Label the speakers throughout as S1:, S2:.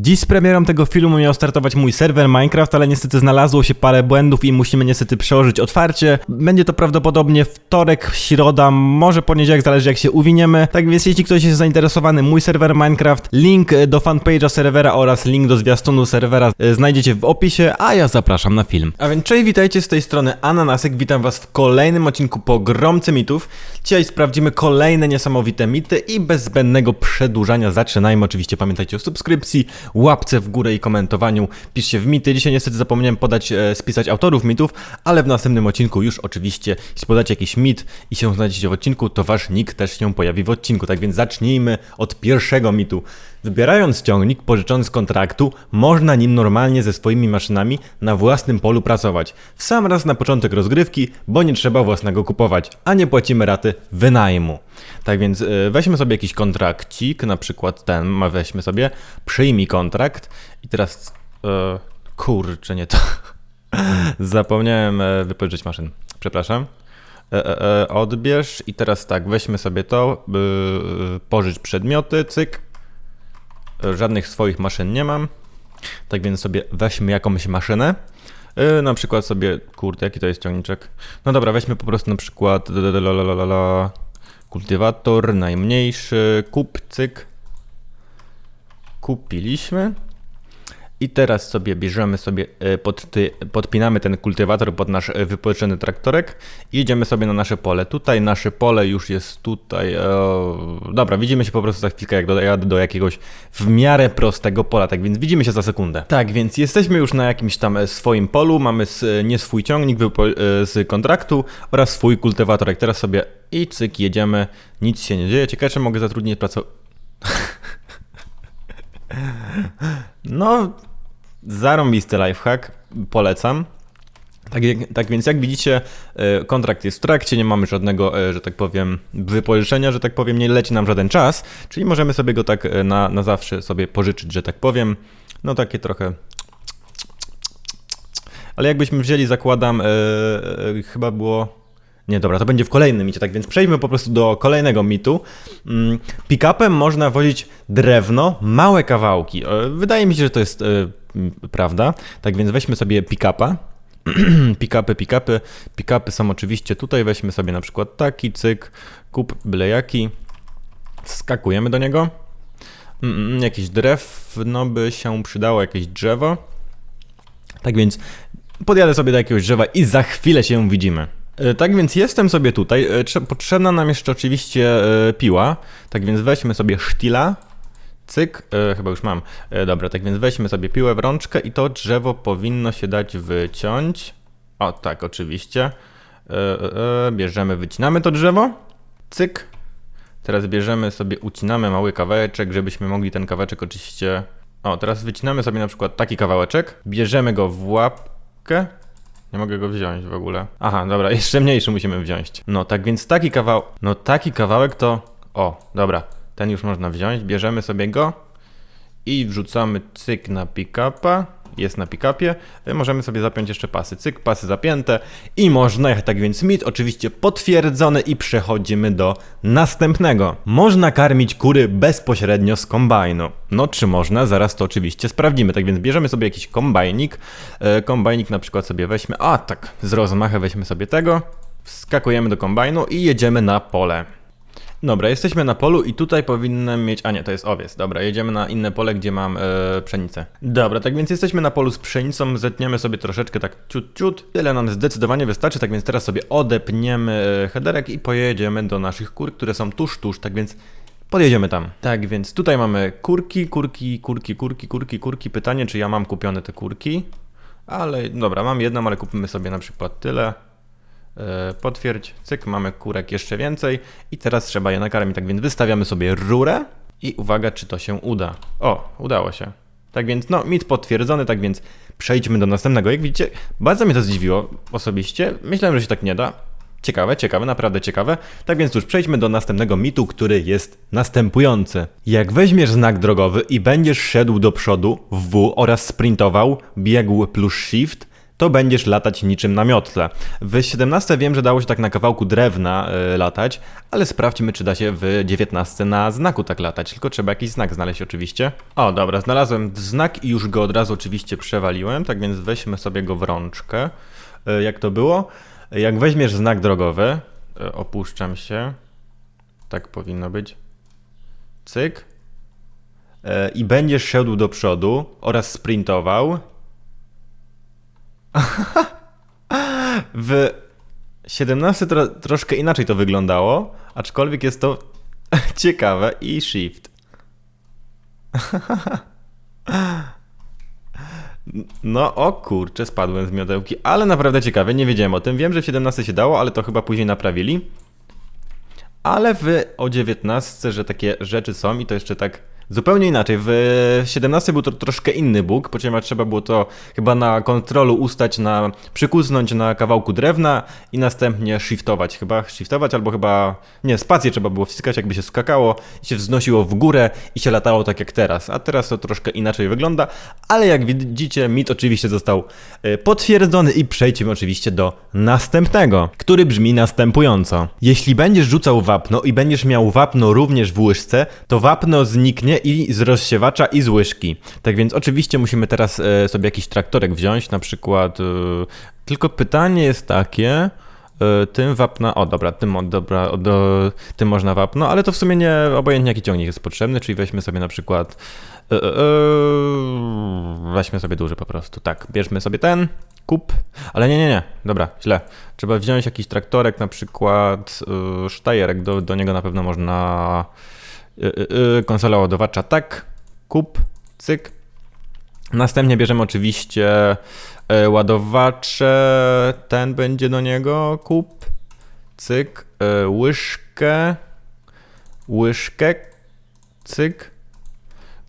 S1: Dziś z premierą tego filmu miał startować mój serwer Minecraft, ale niestety znalazło się parę błędów i musimy niestety przełożyć otwarcie. Będzie to prawdopodobnie wtorek, środa, może poniedziałek, zależy jak się uwiniemy. Tak więc jeśli ktoś jest zainteresowany, mój serwer Minecraft, link do fanpage'a serwera oraz link do zwiastunu serwera e, znajdziecie w opisie, a ja zapraszam na film. A więc cześć, witajcie z tej strony Ananasek, witam was w kolejnym odcinku Pogromcy Mitów. Dzisiaj sprawdzimy kolejne niesamowite mity i bez zbędnego przedłużania zaczynajmy. Oczywiście pamiętajcie o subskrypcji, łapce w górę i komentowaniu. Piszcie w mity. Dzisiaj niestety zapomniałem podać, e, spisać autorów mitów, ale w następnym odcinku już oczywiście, jeśli podacie jakiś mit i się znajdziecie w odcinku, to wasz nick też się pojawi w odcinku. Tak więc zacznijmy od pierwszego mitu. Wybierając ciągnik pożyczony z kontraktu, można nim normalnie ze swoimi maszynami na własnym polu pracować. W sam raz na początek rozgrywki, bo nie trzeba własnego kupować, a nie płacimy raty wynajmu. Tak więc e, weźmy sobie jakiś kontrakcik, na przykład ten, weźmy sobie, przyjmij kontrakt i teraz, e, kurczę, nie to, zapomniałem e, wypożyczyć maszyn, przepraszam. E, e, odbierz i teraz tak, weźmy sobie to, y, pożycz przedmioty, cyk, żadnych swoich maszyn nie mam. Tak więc sobie weźmy jakąś maszynę. Yy, na przykład sobie, kurde, jaki to jest ciągniczek? No dobra, weźmy po prostu na przykład kultywator, najmniejszy, kup, cyk. Kupiliśmy. I teraz sobie bierzemy sobie, e, pod ty, podpinamy ten kultywator pod nasz e, wypoczęty traktorek i jedziemy sobie na nasze pole. Tutaj nasze pole już jest tutaj. O, dobra, widzimy się po prostu za chwilkę, jak dojadę do jakiegoś w miarę prostego pola, tak więc widzimy się za sekundę. Tak, więc jesteśmy już na jakimś tam e, swoim polu, mamy nie swój ciągnik e, z kontraktu oraz swój kultywatorek. Teraz sobie i cyk, jedziemy, nic się nie dzieje. Ciekawe, czy mogę zatrudnić pracownika. No, zarąbisty lifehack, polecam. Tak, tak więc jak widzicie, e, kontrakt jest w trakcie, nie mamy żadnego, e, że tak powiem, wypożyczenia, że tak powiem, nie leci nam żaden czas, czyli możemy sobie go tak e, na, na zawsze sobie pożyczyć, że tak powiem. No takie trochę... Ale jakbyśmy wzięli, zakładam, e, chyba było... Nie, dobra, to będzie w kolejnym micie, tak więc przejdźmy po prostu do kolejnego mitu. Mm, Pick-upem można wozić drewno, małe kawałki. E, Wydaje mi się, że to jest m, prawda. Tak więc weźmy sobie pick-upa. pick-upy, pick-upy. Pick-upy są oczywiście tutaj. Weźmy sobie na przykład taki, cyk, kup byle jaki. Wskakujemy do niego. Mm, mm, jakieś drewno by się przydało, jakieś drzewo. Tak więc podjadę sobie do jakiegoś drzewa i za chwilę się widzimy. E, Tak więc jestem sobie tutaj. E, trze- Potrzebna nam jeszcze oczywiście e, piła. Tak więc weźmy sobie sztila. Cyk, chyba już mam. Dobra, tak więc weźmy sobie piłę w rączkę i to drzewo powinno się dać wyciąć. O, tak, oczywiście. Bierzemy, wycinamy to drzewo. Cyk. Teraz bierzemy sobie, ucinamy mały kawałeczek, żebyśmy mogli ten kawałeczek oczywiście... O, teraz wycinamy sobie na przykład taki kawałeczek. Bierzemy go w łapkę. Nie mogę go wziąć w ogóle. Aha, dobra, jeszcze mniejszy musimy wziąć. No, tak więc taki kawał... No, taki kawałek to... O, dobra. Ten już można wziąć. Bierzemy sobie go i wrzucamy cyk na pick-upa. Jest na pick-upie. Y, Możemy sobie zapiąć jeszcze pasy. Cyk, pasy zapięte i można jechać. Tak więc mit oczywiście potwierdzony i przechodzimy do następnego. Można karmić kury bezpośrednio z kombajnu. No czy można? Zaraz to oczywiście sprawdzimy. Tak więc bierzemy sobie jakiś kombajnik. E, Kombajnik na przykład sobie weźmy, a tak, z rozmachem weźmy sobie tego. Wskakujemy do kombajnu i jedziemy na pole. Dobra, jesteśmy na polu i tutaj powinienem mieć. A nie, to jest owiec. Dobra, jedziemy na inne pole, gdzie mam e, pszenicę. Dobra, tak więc jesteśmy na polu z pszenicą, zetniemy sobie troszeczkę tak ciut, ciut. Tyle nam zdecydowanie wystarczy, tak więc teraz sobie odepniemy e, headerek i pojedziemy do naszych kur, które są tuż, tuż, tak więc podjedziemy tam. Tak więc tutaj mamy kurki, kurki, kurki, kurki, kurki, kurki. Pytanie, czy ja mam kupione te kurki? Ale dobra, mam jedną, ale kupimy sobie na przykład tyle. E, Potwierdź, cyk, mamy kurek jeszcze więcej i teraz trzeba je nakarmić. Tak więc wystawiamy sobie rurę i uwaga, czy to się uda. O, udało się. Tak więc, no, mit potwierdzony, tak więc przejdźmy do następnego. Jak widzicie, bardzo mnie to zdziwiło osobiście. Myślałem, że się tak nie da. Ciekawe, ciekawe, naprawdę ciekawe. Tak więc już przejdźmy do następnego mitu, który jest następujący. Jak weźmiesz znak drogowy i będziesz szedł do przodu W oraz sprintował, biegł plus shift, to będziesz latać niczym na miotle. W 17 wiem, że dało się tak na kawałku drewna y, latać, ale sprawdźmy, czy da się w 19 na znaku tak latać. Tylko trzeba jakiś znak znaleźć oczywiście. O, dobra, znalazłem znak i już go od razu oczywiście przewaliłem, tak więc weźmy sobie go w rączkę. Y, jak to było? Jak weźmiesz znak drogowy, y, opuszczam się. Tak powinno być. Cyk. I będziesz szedł do przodu oraz sprintował. W 17 tro, troszkę inaczej to wyglądało, aczkolwiek jest to ciekawe i shift. No o kurczę, spadłem z miodełki, ale naprawdę ciekawe, nie wiedziałem o tym. Wiem, że w 17 się dało, ale to chyba później naprawili. Ale w o 19, że takie rzeczy są i to jeszcze tak Zupełnie inaczej. W 17 był to troszkę inny bóg, ponieważ trzeba było to chyba na kontrolu ustać, na przykuznąć na kawałku drewna i następnie shiftować. Chyba shiftować albo chyba nie, spację trzeba było wciskać, jakby się skakało i się wznosiło w górę i się latało tak jak teraz. A teraz to troszkę inaczej wygląda, ale jak widzicie, mit oczywiście został e, potwierdzony i przejdźmy oczywiście do następnego, który brzmi następująco. Jeśli będziesz rzucał wapno i będziesz miał wapno również w łyżce, to wapno zniknie i z rozsiewacza i z łyżki. Tak więc oczywiście musimy teraz e, sobie jakiś traktorek wziąć, na przykład. E, tylko pytanie jest takie. E, tym wapna. O, dobra, tym, dobra, do, tym można wapno, ale to w sumie nie obojętnie jaki ciągnik jest potrzebny, czyli weźmy sobie na przykład. Weźmy sobie duży po prostu. Tak, bierzmy sobie ten, kup. Ale nie, nie, nie, dobra, źle. Trzeba wziąć jakiś traktorek, na przykład sztajerek, do, do niego na pewno można. Y, y, y, konsola ładowacza tak, kup, cyk. Następnie bierzemy oczywiście ładowacze, ten będzie do niego, kup, cyk, łyżkę, łyżkę, cyk.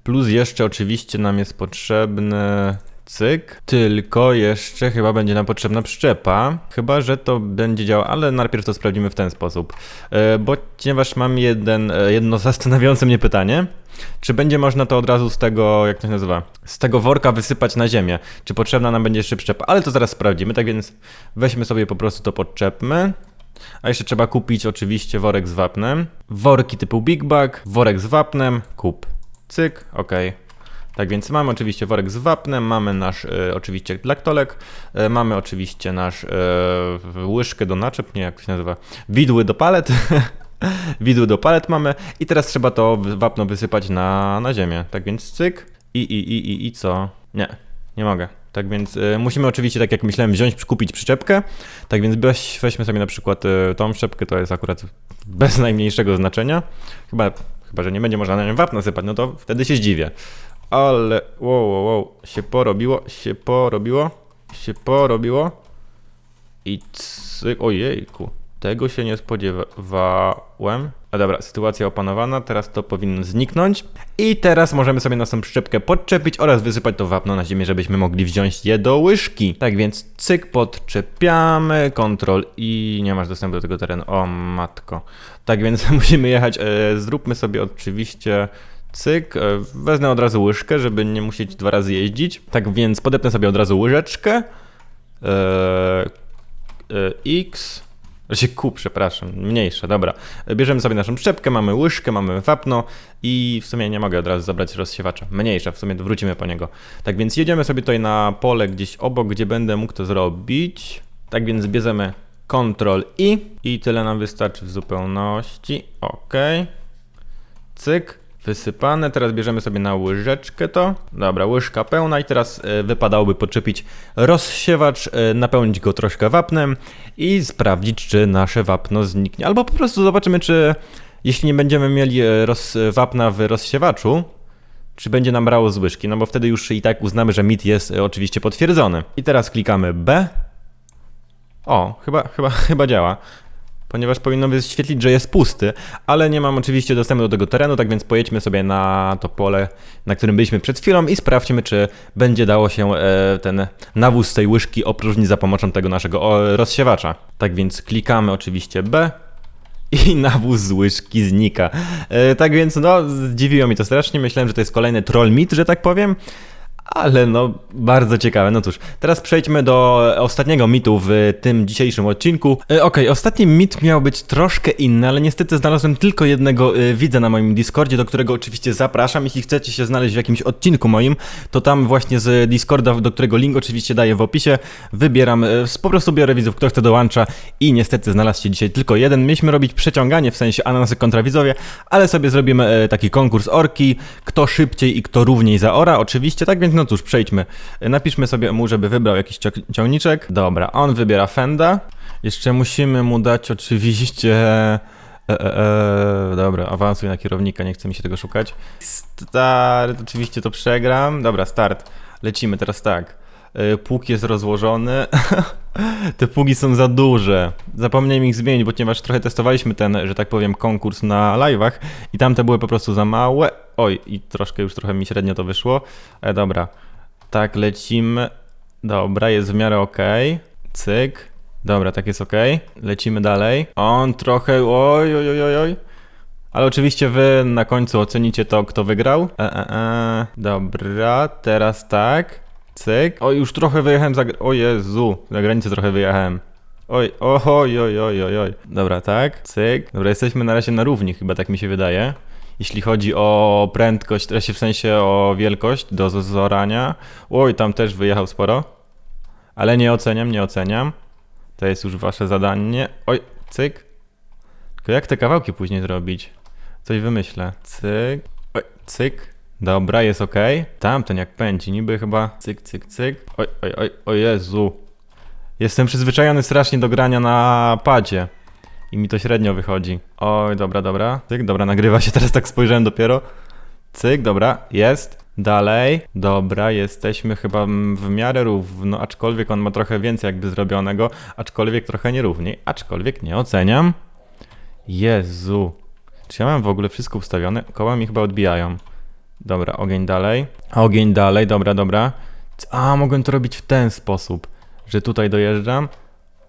S1: Plus jeszcze oczywiście nam jest potrzebny cyk, tylko jeszcze chyba będzie nam potrzebna przyczepa, chyba, że to będzie działało, ale najpierw to sprawdzimy w ten sposób, e, bo ponieważ mam jeden, e, jedno zastanawiające mnie pytanie, czy będzie można to od razu z tego, jak to się nazywa, z tego worka wysypać na ziemię, czy potrzebna nam będzie jeszcze przyczepa, ale to zaraz sprawdzimy, tak więc weźmy sobie po prostu to podczepmy. A jeszcze trzeba kupić oczywiście worek z wapnem. Worki typu Big Bag, worek z wapnem, kup. Cyk, ok. Tak więc mamy oczywiście worek z wapnem, mamy nasz e, oczywiście laktolek, e, mamy oczywiście nasz e, łyżkę do naczep, nie jak to się nazywa, widły do palet. widły do palet mamy i teraz trzeba to wapno wysypać na, na ziemię. Tak więc cyk i, i, i, i, i co? Nie, nie mogę. Tak więc y, musimy oczywiście, tak jak myślałem, wziąć, kupić przyczepkę. Tak więc weź, weźmy sobie na przykład y, tą przyczepkę, to jest akurat bez najmniejszego znaczenia. Chyba, chyba, że nie będzie można na nią wapno sypać, no to wtedy się zdziwię. Ale wow, wow, wow, się porobiło, się porobiło, się porobiło. I cyk, ojejku, tego się nie spodziewałem. A dobra, sytuacja opanowana, teraz to powinno zniknąć. I teraz możemy sobie naszą przyczepkę podczepić oraz wysypać to wapno na ziemię, żebyśmy mogli wziąć je do łyżki. Tak więc cyk, podczepiamy, kontrol i nie masz dostępu do tego terenu. O matko. Tak więc musimy jechać, e, zróbmy sobie oczywiście cyk, e, wezmę od razu łyżkę, żeby nie musieć dwa razy jeździć. Tak więc podepnę sobie od razu łyżeczkę. E, X. Znaczy Q, przepraszam, mniejsza, dobra. Bierzemy sobie naszą szczepkę, mamy łyżkę, mamy wapno i w sumie nie mogę od razu zabrać rozsiewacza. Mniejsza, w sumie wrócimy po niego. Tak więc jedziemy sobie tutaj na pole gdzieś obok, gdzie będę mógł to zrobić. Tak więc bierzemy Ctrl I i tyle nam wystarczy w zupełności. Ok. Cyk wysypane. Teraz bierzemy sobie na łyżeczkę to. Dobra, łyżka pełna i teraz e, wypadałoby podczepić rozsiewacz, e, napełnić go troszkę wapnem i sprawdzić, czy nasze wapno zniknie. Albo po prostu zobaczymy, czy jeśli nie będziemy mieli e, roz, wapna w rozsiewaczu, czy będzie nam brało z łyżki, no bo wtedy już i tak uznamy, że mit jest oczywiście potwierdzony. I teraz klikamy B. O, chyba, chyba, chyba działa ponieważ powinno wyświetlić, że jest pusty, ale nie mam oczywiście dostępu do tego terenu, tak więc pojedźmy sobie na to pole, na którym byliśmy przed chwilą i sprawdźmy, czy będzie dało się e, ten nawóz z tej łyżki opróżnić za pomocą tego naszego rozsiewacza. Tak więc klikamy oczywiście B, i nawóz z łyżki znika. E, tak więc, no, zdziwiło mi to strasznie. Myślałem, że to jest kolejny troll mit, że tak powiem. Ale no, bardzo ciekawe. No cóż, teraz przejdźmy do ostatniego mitu w tym dzisiejszym odcinku. E, Okej, ostatni mit miał być troszkę inny, ale niestety znalazłem tylko jednego e, widza na moim Discordzie, do którego oczywiście zapraszam. Jeśli chcecie się znaleźć w jakimś odcinku moim, to tam właśnie z Discorda, do którego link oczywiście daję w opisie, wybieram, e, po prostu biorę widzów, kto chce dołącza i niestety znalazł się dzisiaj tylko jeden. Mieliśmy robić przeciąganie, w sensie ananasy kontra widzowie, ale sobie zrobimy taki konkurs orki, kto szybciej i kto równiej zaora, oczywiście, tak więc no cóż, przejdźmy. Napiszmy sobie mu, żeby wybrał jakiś ciągniczek. Dobra, on wybiera Fenda. Jeszcze musimy mu dać oczywiście... E, e, e, dobra, awansuj na kierownika, nie chce mi się tego szukać. Start, oczywiście to przegram. Dobra, start. Lecimy teraz tak. E, Pług jest rozłożony. Te pługi są za duże. Zapomniałem ich zmienić, ponieważ trochę testowaliśmy ten, że tak powiem, konkurs na live'ach i tamte były po prostu za małe. Oj, i troszkę już trochę mi średnio to wyszło. E, dobra. Tak, lecimy. Dobra, jest w miarę okej. Cyk. Dobra, tak jest okej. Lecimy dalej. On trochę. Oj, oj, oj, oj, oj. Ale oczywiście wy na końcu ocenicie to, kto wygrał. E, e, e. Dobra, teraz tak. Cyk. O, już trochę wyjechałem za... O Jezu, za granicę trochę wyjechałem. Oj, oj, oj, oj, oj, oj. Dobra, tak, cyk. Dobra, jesteśmy na razie na równi, chyba tak mi się wydaje. Jeśli chodzi o prędkość, się w sensie o wielkość do zorania. Oj, tam też wyjechał sporo. Ale nie oceniam, nie oceniam. To jest już wasze zadanie. Oj, cyk. Tylko jak te kawałki później zrobić? Coś wymyślę. Cyk. Oj, cyk. Dobra, jest ok. Tamten jak pędzi, niby chyba cyk, cyk, cyk. Oj, oj, oj, o Jezu. Jestem przyzwyczajony strasznie do grania na padzie. I mi to średnio wychodzi. Oj, dobra, dobra. Cyk, dobra, nagrywa się, teraz tak spojrzałem dopiero. Cyk, dobra, jest. Dalej. Dobra, jesteśmy chyba w miarę równo, aczkolwiek on ma trochę więcej jakby zrobionego, aczkolwiek trochę nierówniej, aczkolwiek nie oceniam. Jezu. Czy ja mam w ogóle wszystko ustawione? Koła mi chyba odbijają. Dobra, ogień dalej. Ogień dalej, dobra, dobra. A, mogłem to robić w ten sposób, że tutaj dojeżdżam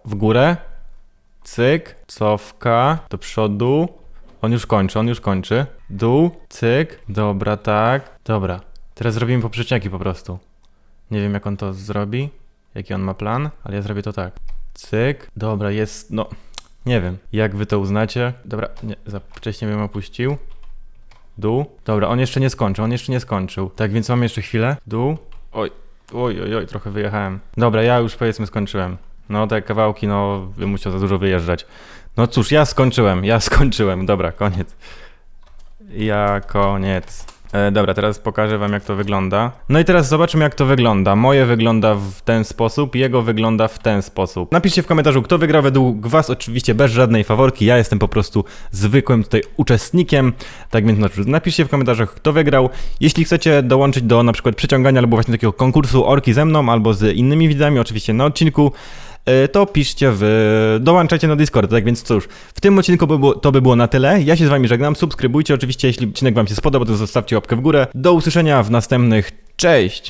S1: w górę, cyk, cofka, do przodu. On już kończy, on już kończy. Dół, cyk, dobra, tak. Dobra, teraz zrobimy poprzeczniaki po prostu. Nie wiem jak on to zrobi, jaki on ma plan, ale ja zrobię to tak. Cyk, dobra, jest, no, nie wiem, jak wy to uznacie. Dobra, nie, za wcześnie bym opuścił. Dół. Dobra, on jeszcze nie skończył, on jeszcze nie skończył. Tak więc mam jeszcze chwilę. Dół. Oj, oj, oj, oj, trochę wyjechałem. Dobra, ja już powiedzmy skończyłem. No te kawałki, no bym musiał za dużo wyjeżdżać. No cóż, ja skończyłem, ja skończyłem. Dobra, koniec. Ja koniec. E, dobra, teraz pokażę wam jak to wygląda. No i teraz zobaczymy jak to wygląda. Moje wygląda w ten sposób, jego wygląda w ten sposób. Napiszcie w komentarzu kto wygrał według was, oczywiście bez żadnej faworki. Ja jestem po prostu zwykłym tutaj uczestnikiem. Tak więc no, napiszcie w komentarzach kto wygrał. Jeśli chcecie dołączyć do na przykład przyciągania albo właśnie takiego konkursu orki ze mną albo z innymi widzami, oczywiście na odcinku, to piszcie w... dołączajcie na Discord, tak więc cóż, w tym odcinku by było, to by było na tyle. Ja się z wami żegnam, subskrybujcie oczywiście, jeśli odcinek wam się spodobał, to zostawcie łapkę w górę. Do usłyszenia w następnych, cześć!